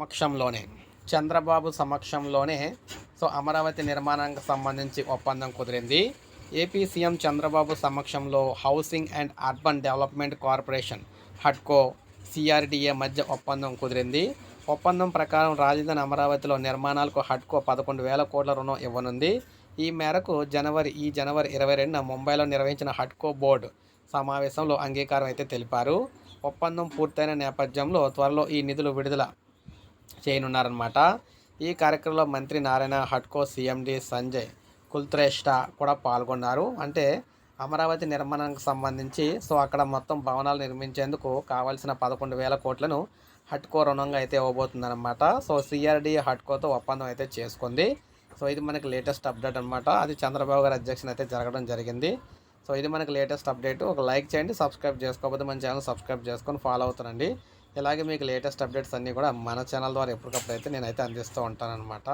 సమక్షంలోనే చంద్రబాబు సమక్షంలోనే సో అమరావతి నిర్మాణానికి సంబంధించి ఒప్పందం కుదిరింది. ఏపీ సీఎం చంద్రబాబు సమక్షంలో housing and urban development corporation హడ్కో CRDA మధ్య ఒప్పందం కుదిరింది. ఒప్పందం ప్రకారం రాజధాని అమరావతిలో నిర్మాణాలకు హడ్కో పదకొండు వేల కోట్ల రుణం ఇవ్వనుంది. ఈ మేరకు జనవరి ఈ జనవరి ఇరవై రెండున ముంబైలో నిర్వహించిన హడ్కో బోర్డు సమావేశంలో అంగీకారం అయితే తెలిపారు. ఒప్పందం పూర్తయిన నేపథ్యంలో త్వరలో ఈ నిధులు విడుదల చేయనున్నారనమాట ఈ కార్యక్రమంలో మంత్రి నారాయణ హట్కో సీఎండి సంజయ్ కుల్త్రేష్ట కూడా పాల్గొన్నారు. అంటే అమరావతి నిర్మాణానికి సంబంధించి సో అక్కడ మొత్తం భవనాలు నిర్మించేందుకు కావాల్సిన పదకొండు వేల కోట్లను హట్కో రుణంగా అయితే ఇవ్వబోతుందన్నమాట. సో సిఆర్డి హట్కోతో ఒప్పందం అయితే చేసుకుంది. సో ఇది మనకి లేటెస్ట్ అప్డేట్ అనమాట అది చంద్రబాబు గారి అధ్యక్షన అయితే జరగడం జరిగింది. సో ఇది మనకి లేటెస్ట్ అప్డేట్. ఒక లైక్ చేయండి సబ్స్క్రైబ్ చేసుకోకపోతే మన ఛానల్ సబ్స్క్రైబ్ చేసుకొని ఫాలో అవుతానండి ఇలాగే మీకు లేటెస్ట్ అప్డేట్స్ అన్నీ కూడా మన ఛానల్ ద్వారా ఎప్పటికప్పుడు అయితే నేనైతే అందిస్తూ ఉంటాను అనమాట